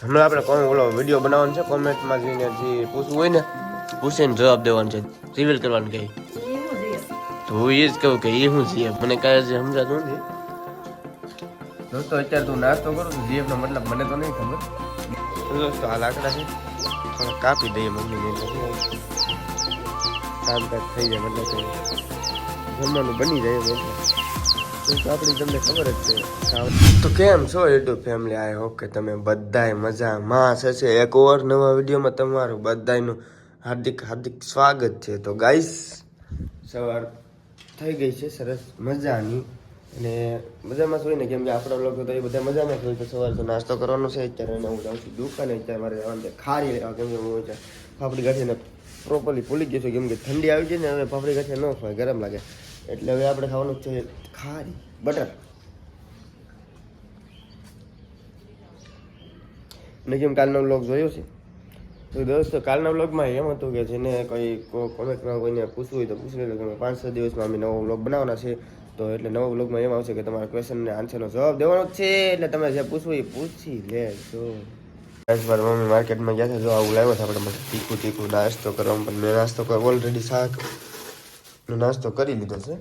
હમણાં આપણે કોમ ઓલો વીડિયો બનાવવાનો છે? કોમેન્ટમાં જઈને જે પૂછવું હોય ને, પૂછીને જવાબ દેવાનો છે. રિવીલ કરવાનું કહે તો એ જ કહું કે એ શું છે. મને કાંઈ હજી સમજાતું નથી. દોસ્તો અત્યારે તું નાસ્તો કરું છું. જીએફનો મતલબ મને તો નહીં ખબર. દોસ્તો, આ લાકડા છે. થોડા કાપી દઈએ મમ્મીને કામ કામકાજ થઈ જાય, મતલબ જમવાનું બની જાય એટલે આપણી તમને ખબર જ છે. તો કેમ છો યુટ્યુબ ફેમિલી આઈ હોપ કે તમે બધાય મજામાં હશે. એક ઓર નવા વિડીયોમાં તમારું બધાનું હાર્દિક હાર્દિક સ્વાગત છે. તો ગાઈસ સવાર થઈ ગઈ છે, સરસ મજાની. અને મજામાં જ હોય ને કેમ કે આપણા લોકો તો એ બધા મજામાં હોય, તો સવાર તો નાસ્તો કરવાનો છે. અત્યારે હું જાઉં છું દુકાને. અત્યારે મારે જવાનું છે ખારી લેવા. કેમ કે હું ફાફડી ગાંઠીને પ્રોપરલી ભૂલી ગયો છું. કેમ કે ઠંડી આવી જાય ને, હવે ફાફડી ગાંઠી ન ખાય ગરમ લાગે. એટલે હવે આપણે ખાવાનું છે ખારી બટર. ને કેમ કાલનો બ્લોગ જોયો છે? તો દોસ્તો, કાલના બ્લોગમાં એમ હતું કે જેને કોઈ કોમેન્ટમાં કોઈને પૂછવું હોય તો પૂછી લેજો કે પાંચ છ દિવસમાં અમે નવો બ્લોગ બનાવવાના છે. તો એટલે નવો બ્લોગમાં એમ આવશે કે તમારા ક્વેશ્ચનને આન્સરનો જવાબ દેવાનો જ છે. એટલે તમે જે પૂછવું એ પૂછી લેજો. વાર મમ્મી માર્કેટમાં ગયા છે, જો આવું લાવ્યો છે આપણે માટે તીખું તીખું નાસ્તો કરવામાં પણ મેં નાસ્તો ઓલરેડી શાક નાસ્તો કરી લીધો છે.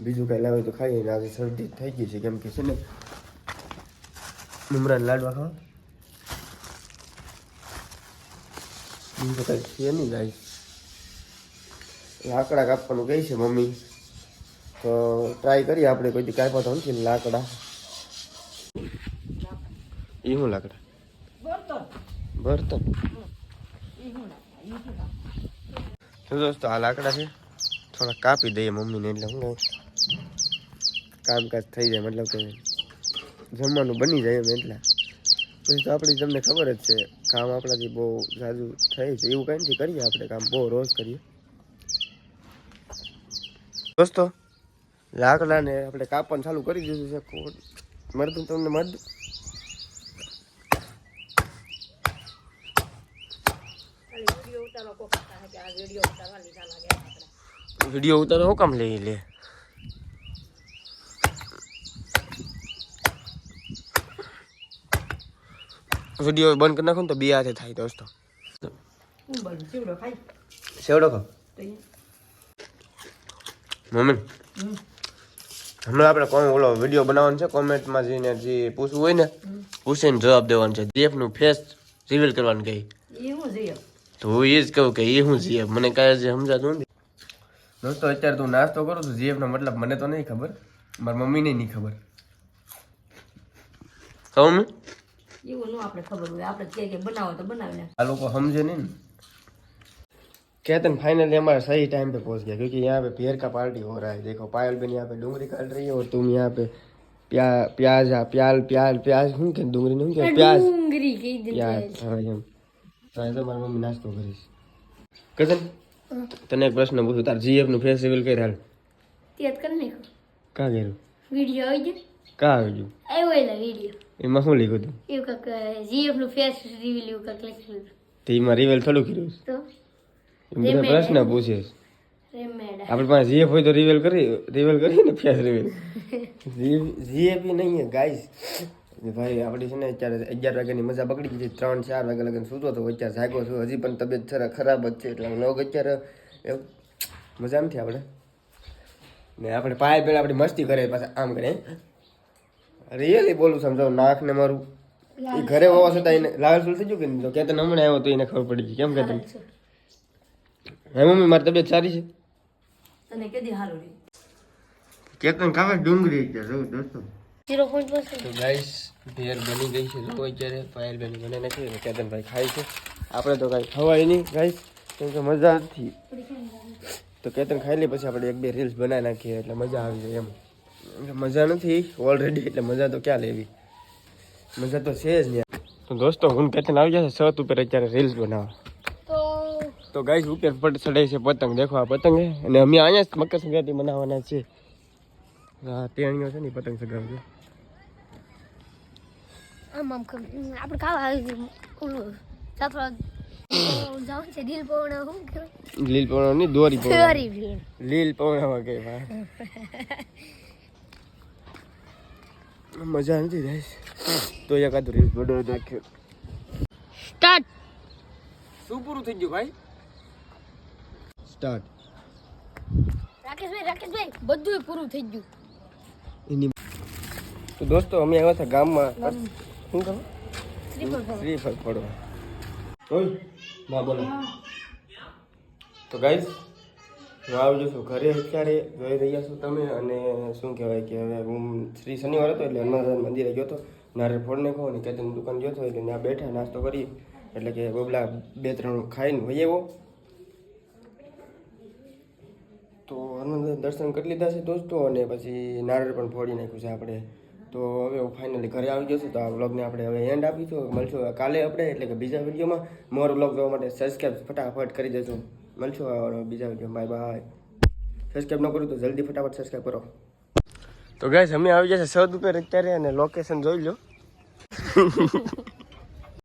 બીજું કાંઈ લાવે તો ખાઈએ આજે શરદી થઈ ગઈ છે, કેમ કે છે ને મમરા લાડવા ખાવા. બીજું તો કાંઈ છે નહીં ગાય લાકડા કાપવાનું કહે છે મમ્મી. તો ટ્રાય કરીએ આપણે કોઈ દી કાપ્યા તો નથી લાકડા. એ શું લાકડા? બર્તન. તો દોસ્તો, આ લાકડા છે. થોડા કાપી દઈએ મમ્મીને એટલે હું કામકાજ થઈ જાય, મતલબ કે જમવાનું બની જાય એમ એટલે. પછી તો આપણી તમને ખબર જ છે કામ આપણાથી બહુ જાજુ થાય છે એવું કંઈ નથી કરીએ આપણે કામ બહુ રોજ કરીએ. દોસ્તો લાકડાને આપણે કાપવાનું ચાલુ કરી દીધું છે મરદું તમને મળતું વીડિયો ઉતારો હું કામ લઈ લે? વીડિયો બંધ કરી નાખો ને તો બે હાથે થાય દોસ્તો. સેવડો ખા મમ્મી. હમણાં આપણે કોઈ ઓલો વીડિયો બનાવવાનો છે કોમેન્ટમાં જઈને જે પૂછવું હોય ને પૂછીને જવાબ દેવાનો છે. જીએફનું ફેસ રિવીલ કરવાનું કહી. તો હું એ જ કહું કે એ હું જીએફ. મને કાંઈ જે સમજાતું નથી. દોસ્તો અત્યારે તું નાસ્તો કરું છું. જીએફનો મતલબ મને તો નહીં ખબર. મારી મમ્મીને નહીં ખબર. કહું મેં એવું નો આપણે ખબર હોય આપણે કે કે બનાવો તો બનાવી નાખ આ લોકો समझे नहीं ना कहते हैं फाइनली हमारा सही टाइम पे पहुंच गया क्योंकि यहाँ पे पेड़ का पार्टी हो रहा है देखो पायल बहन यहाँ पे डूंगरी काट रही है और तुम यहाँ पे प्या प्याज प्याल प्याल प्याज हूँ क्या डूंगरी नहीं क्या प्याज ડુંગળી કઈ દીધી प्याज हाँ એમ તો એ તો મારી મમ્મી નાસ્તો કરીશ કદન તને એક પ્રશ્ન પૂછું તાર જીએફ નું ફેસ રિવીલ કરી હાલ તે જ કરી નાખો કા કર્યું વિડીયો આવી ગયો કા આવ્યું આવ્યો એલા વીડિયો એમાં શું લખ્યું હતું એવું કાંક જીએફનું ફેસ રિવીલ એવું કાંક હતું. તે એમાં રિવીલ થોડું કર્યું. તો બધા પ્રશ્ન પૂછે આપણે પાસે જીએફ હોય તો રિવેલ કરી રિવેલ કરીએ ને ફેસ રિવેલ જીએફ નહીં હે ગાઈસ ભાઈ આપણી છે ને અત્યારે અગિયાર વાગ્યાની મજા બગડી ગઈ છે ત્રણ ચાર વાગ્યા લગન સૂતો હતો અત્યારે જાગો છું હજી પણ તબિયત જરા ખરાબ જ છે એટલે નવ અત્યારે મજા નથી આપણે ને આપણે પાય પેલા આપણી મસ્તી કરે પાછા આમ કરે રિયલી બોલું સમજાવ નાક ને મારું એ ઘરે હોવા છતાં એને લાલ સુલ થઈ ગયું કે નહીં તો કેતન હમણાં આવ્યો તો એને ખબર પડી ગઈ. કેમ કેતન હે મમ્મી મારી તબિયત સારી છે? તને કેદી હારું રે. કેતન ખાવે ડુંગળી અત્યારે જો દોસ્તો. તો ગાઈસ ભેર બની ગઈ છે. જો અત્યારે પાયલ બેન બને નથી અને કેતનભાઈ ખાય છે. આપણે તો કાંઈ ખવાય નહીં ગાઈસ કેમ કે મજા નથી. તો કેતન ખાઈ લે પછી આપણે એક બે રીલ્સ બનાવી નાખીએ એટલે મજા આવી જાય એમ. મજા નથી ઓલરેડી એટલે મજા તો ક્યાં લેવી? મજા તો છે જ નહીં તો દોસ્તો હું કેતન આવી જશે છત ઉપર અત્યારે રીલ્સ બનાવવા. તો તો ગાઈસ ઉપર પટ ચડે છે પતંગ. દેખો આ પતંગ અને અમે અહીંયા જ મકર સંક્રાંતિ મનાવવાના છે હા તેણીઓ છે ને પતંગ ચગાવજો આમ આમ આપણે લીલની દોરી લીલ પૌણામાં કે મજા નથી ગાઈસ તો એકાદ રીલ બડો નાખ્યો. સ્ટાર્ટ શું પૂરું થઈ ગયું ભાઈ? સ્ટાર્ટ રાકેશભાઈ રાકેશભાઈ. બધું પૂરું થઈ ગયું. એની તો દોસ્તો અમે આવ્યા હતા ગામમાં. શું કરો શ્રીફળ ના બોલો. તો ગાઈસ હું આવી છું ઘરે અત્યારે જોઈ રહ્યા છો તમે અને શું કહેવાય કે હવે હું શ્રી શનિવાર હતો એટલે હનુમાન મંદિરે ગયો હતો. નારે ફોડને ખાવ ને કેતન દુકાન ગયો હતો એટલે ત્યાં બેઠા, નાસ્તો કરી, એટલે કે બબલા બે ત્રણ ખાઈને વહી આવ્યો. તો હનુમાન દર્શન કરી લીધા છે દોસ્તો અને પછી નારળ પણ ફોડી નાખ્યું છે આપણે. તો હવે હું ફાઇનલી ઘરે આવી ગયો છું, તો આ વ્લોગને આપણે હવે એન્ડ આપીશું. મળશું કાલે આપણે, એટલે કે બીજા વિડીયોમાં. મોર વ્લોગ જોવા માટે સબસ્ક્રાઈબ ફટાફટ કરી દેજો. મળશું આવવાનો બીજા વીડિયો બાય બાય સબસ્ક્રાઈબ ન કરું તો જલ્દી ફટાફટ સબસ્ક્રાઈબ કરો. તો ગાઈસ અમે આવી જશે સૌદ ઉપર અત્યારે અને લોકેશન જોઈ લો.